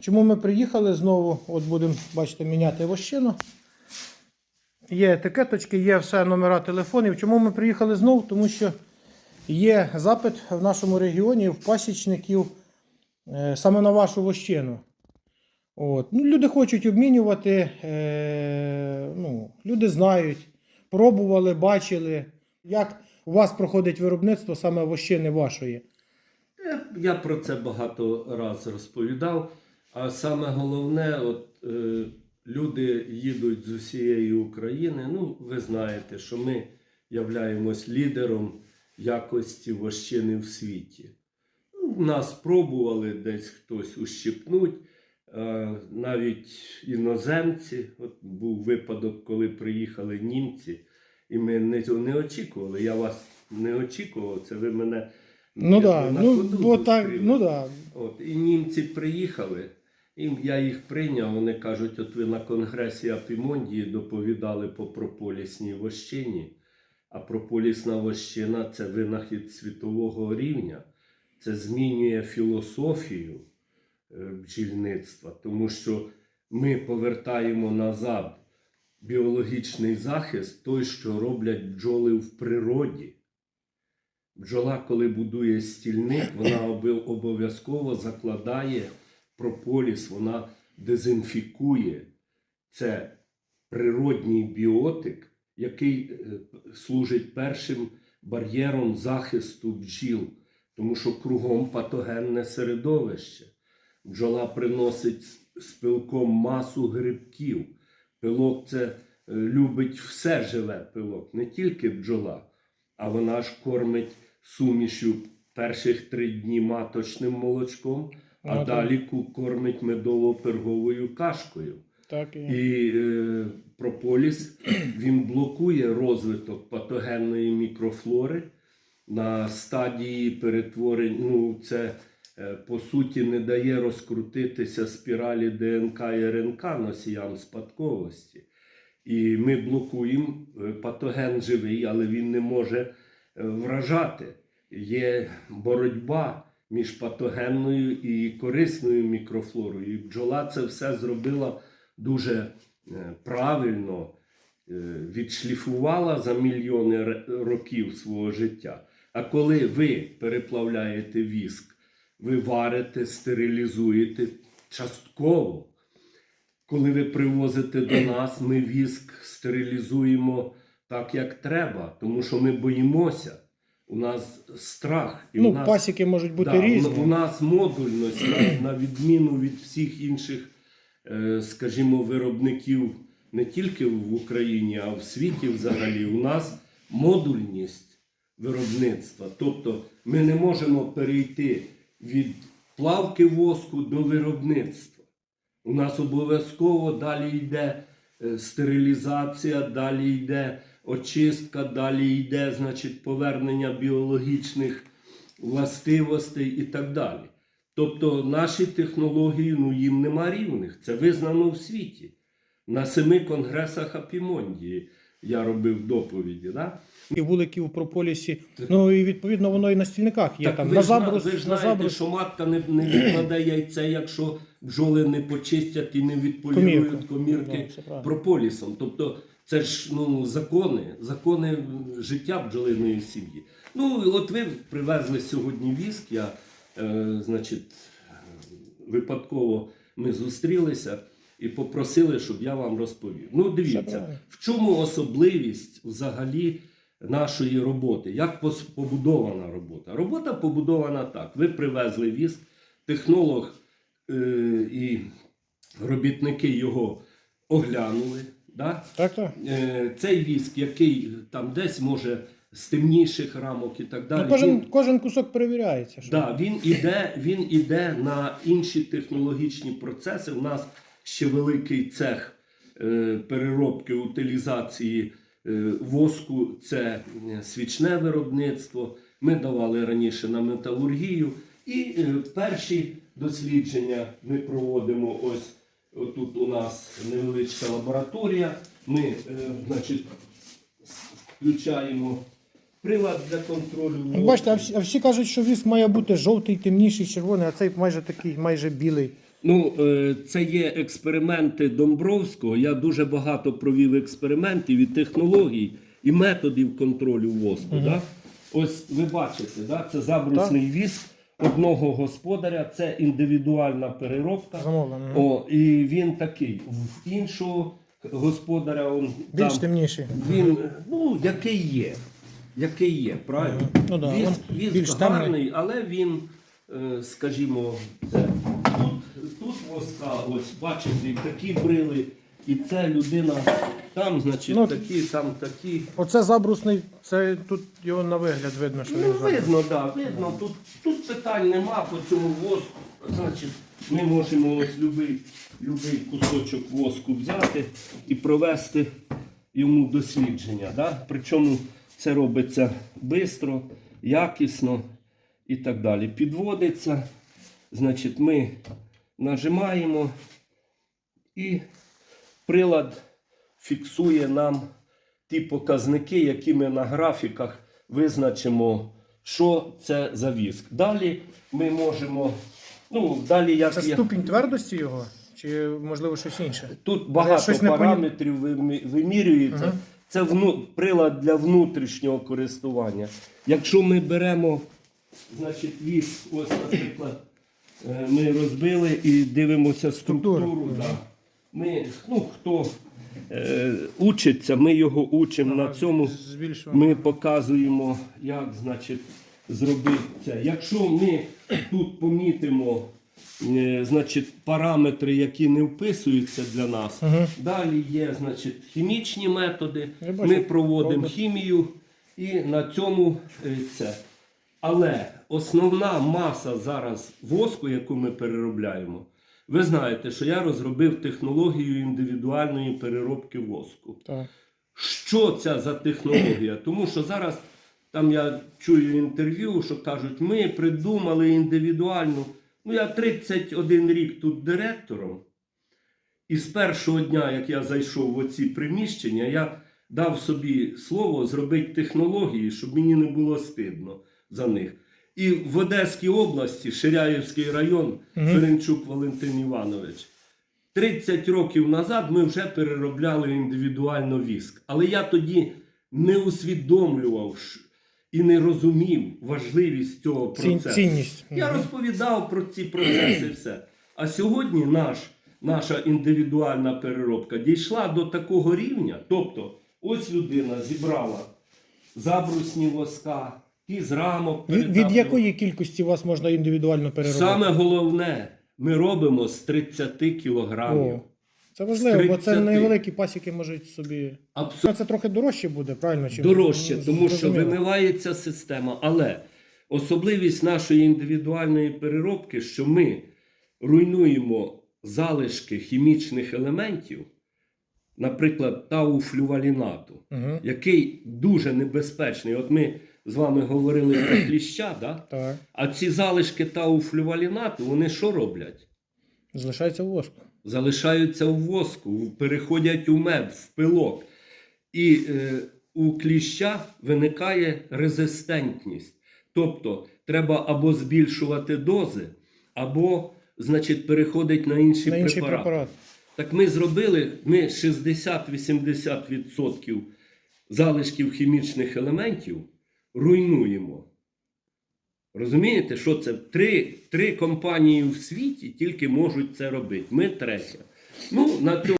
Чому ми приїхали знову? От будемо, бачите, міняти вощину. Є етикеточки, є все номера телефонів. Чому ми приїхали знову? Тому що є запит в нашому регіоні в пасічників е, саме на вашу вощину. От. Ну, люди хочуть обмінювати, е, ну, люди знають, пробували, бачили, як у вас проходить виробництво саме вощини вашої. Е, Я про це багато раз розповідав. А саме головне, от е, люди їдуть з усієї України. Ну, ви знаєте, що ми являємось лідером якості вощини в світі. Ну, Нас пробували десь хтось ущипнуть, е, навіть іноземці. От був випадок, коли приїхали німці, і ми не, не очікували. Я вас не очікував, це ви мене. Ну на ну, так, ну да. От, і німці приїхали, і я їх прийняв. Вони кажуть, от ви на конгресі Апімондії доповідали по прополісній вощині. А прополісна вощина це винахід світового рівня. Це змінює філософію е, бджільництва, тому що ми повертаємо назад біологічний захист, той, що роблять бджоли в природі. Бджола, коли будує стільник, вона обов'язково закладає прополіс, вона дезінфікує. Це природній біотик, який е, служить першим бар'єром захисту бджіл, тому що кругом патогенне середовище. Бджола приносить з- пилком масу грибків. Пилок це е, любить все живе пилок, не тільки бджола а вона ж кормить сумішю перших три дні маточним молочком, а Ну, далі ку- кормить медово-перговою кашкою. Так і... І е, прополіс він блокує розвиток патогенної мікрофлори на стадії перетворень. Ну, це е, по суті не дає розкрутитися спіралі ДНК і РНК носіям спадковості. І ми блокуємо е, патоген живий, але він не може е, вражати. Є боротьба між патогенною і корисною мікрофлорою. І бджола це все зробила дуже е, правильно, е, відшліфувала за мільйони років свого життя. А коли ви переплавляєте віск, ви варите, стерилізуєте частково. Коли ви привозите до нас, ми віск стерилізуємо так, як треба, тому що ми боїмося. У нас страх. І Ну, у нас, пасіки можуть бути Да, різні. У нас модульність, на, на відміну від всіх інших, е, скажімо, виробників не тільки в Україні, а в світі взагалі. У нас модульність виробництва. Тобто ми не можемо перейти від плавки воску до виробництва. У нас обов'язково далі йде е, стерилізація, далі йде очистка, далі йде значить, повернення біологічних властивостей і так далі. Тобто наші технології ну, їм нема рівних. Це визнано в світі. На семи конгресах Апімондії я робив доповіді. Да? І вуликів в прополісі. Ну і відповідно воно і на стільниках є там. ви, На забрус, ви ж на знаєте, забрус. що матка не, не відкладе яйце, якщо бджоли не почистять і не відполірують комірки Да, прополісом. Тобто це ж ну, закони, закони життя бджолиної сім'ї. Ну, от ви привезли сьогодні віск, я, е, значить, випадково ми зустрілися і попросили, щоб я вам розповів. Ну, дивіться, в чому особливість взагалі нашої роботи? Як побудована робота? Робота побудована так. Ви привезли віск, технолог е, і робітники його оглянули. Да? Так, так. Е, цей віск, який там десь може з темніших рамок і так далі. Ну, кожен, він- кожен кусок перевіряється. Що... Да, він іде, він іде на інші технологічні процеси. У нас ще великий цех е, переробки утилізації е, воску це е, свічне виробництво. Ми давали раніше на металургію. І е, перші дослідження ми проводимо ось тут у нас невеличка лабораторія. Ми, е, значить, включаємо прилад для контролю. Ну. Бачите, а всі, а всі кажуть, що віск має бути жовтий, темніший, червоний, а цей майже такий, майже білий. Ну, е, це є експерименти Домбровського. Я дуже багато провів експериментів і технологій, і методів контролю воску. Да? Ось ви бачите, да? це забрусний віск одного господаря, це індивідуальна переробка. Замовлено. О, і він такий. В іншого господаря он, Більш там, темніший. він, ну, який є. Який є, правильно? Ну да, віск він віск більш темний. але він, е, скажімо, це, тут, тут воска, ось бачите, такі брили, і це людина, там, значить, Ну, такі, там такі. Оце забрусний, це тут його на вигляд видно, що Ну, він забрусний. видно, так, да, видно. Тут, тут питань нема по цьому воску. Значить, ми можемо ось любий, любий кусочок воску взяти і провести йому дослідження. Да? Причому це робиться швидко, якісно і так далі. Підводиться. Значить, ми нажимаємо і прилад фіксує нам ті показники, які ми на графіках визначимо, що це за віск. Далі ми можемо. Ну, далі як Це я- ступінь твердості його? Чи можливо щось інше? Тут багато щось параметрів вимірюється. Ага. Це вну... прилад для внутрішнього користування. Якщо ми беремо, значить, віск, ось, наприклад, е, ми розбили і дивимося структуру. Структуру. Да. Ми, ну, хто е, учиться, ми його учимо на цьому. Ми показуємо, як значить, зробити це. Якщо ми тут помітимо е, значить, параметри, які не вписуються для нас, Мгм. далі є значить, хімічні методи. Я бачу, Ми проводимо робот. хімію і на цьому е, це. Але основна маса зараз воску, яку ми переробляємо, ви знаєте, що я розробив технологію індивідуальної переробки воску. Так. Що це за технологія? Тому що зараз там я чую інтерв'ю, що кажуть, ми придумали індивідуальну. Ну, я 31 рік тут директором. І з першого дня, як я зайшов в оці приміщення, я дав собі слово зробити технології, щоб мені не було стидно за них. І в Одеській області, Ширяївський район. Ференчук Валентин Іванович. 30 років назад ми вже переробляли індивідуально віск. Але я тоді не усвідомлював і не розумів важливість цього процесу. цінність. Я розповідав про ці процеси все. А сьогодні наш, наша індивідуальна переробка дійшла до такого рівня. Тобто, ось людина зібрала забрусні воска, ті з рамок. Від, від якої кількості вас можна індивідуально переробити? Саме головне, ми робимо з 30 кілограмів. О, це важливо, бо це 30. невеликі пасіки можуть собі. Абсолютно Це трохи дорожче буде, правильно? Чим дорожче, Ну, тому що вимивається система. Але особливість нашої індивідуальної переробки, що ми руйнуємо залишки хімічних елементів, наприклад, тауфлювалінату, Угу. який дуже небезпечний. От ми з вами говорили про кліща, да? Так. а ці залишки тауфлювалінату, вони що роблять? Залишається в воску. залишаються у воску, переходять у мед, в пилок. І е, у кліща виникає резистентність. Тобто треба або збільшувати дози, або, значить, переходить на інші На інший препарати. препарат. Так ми зробили ми 60-80% залишків хімічних елементів руйнуємо. Розумієте, що це? Три, три компанії в світі тільки можуть це робити. Ми третя. Ну, на цьому.